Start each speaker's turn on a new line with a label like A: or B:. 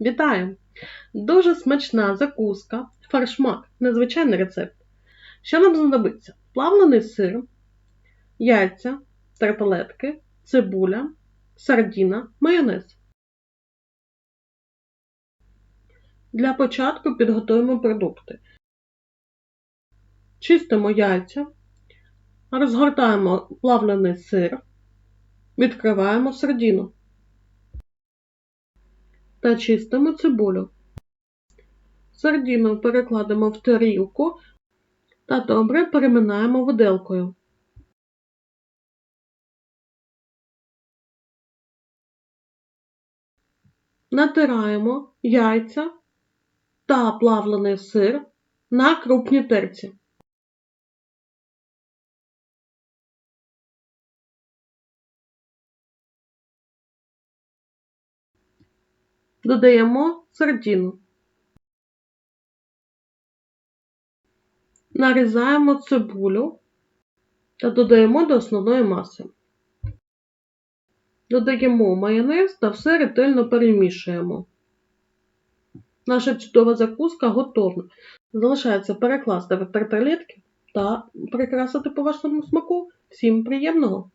A: Вітаю! Дуже смачна закуска, фаршмак, незвичайний рецепт. Що нам знадобиться? Плавлений сир, яйця, тарталетки, цибуля, сардіна, майонез. Для початку підготуємо продукти. Чистимо яйця, розгортаємо плавлений сир, відкриваємо сардіну та чистимо цибулю. Сардіну перекладемо в тарілку та добре переминаємо виделкою. Натираємо яйця та плавлений сир на крупній терці. Додаємо сардіну. Нарізаємо цибулю та додаємо до основної маси. Додаємо майонез та все ретельно перемішуємо. Наша чудова закуска готова. Залишається перекласти в тарталетки та прикрасити по вашому смаку. Всім приємного!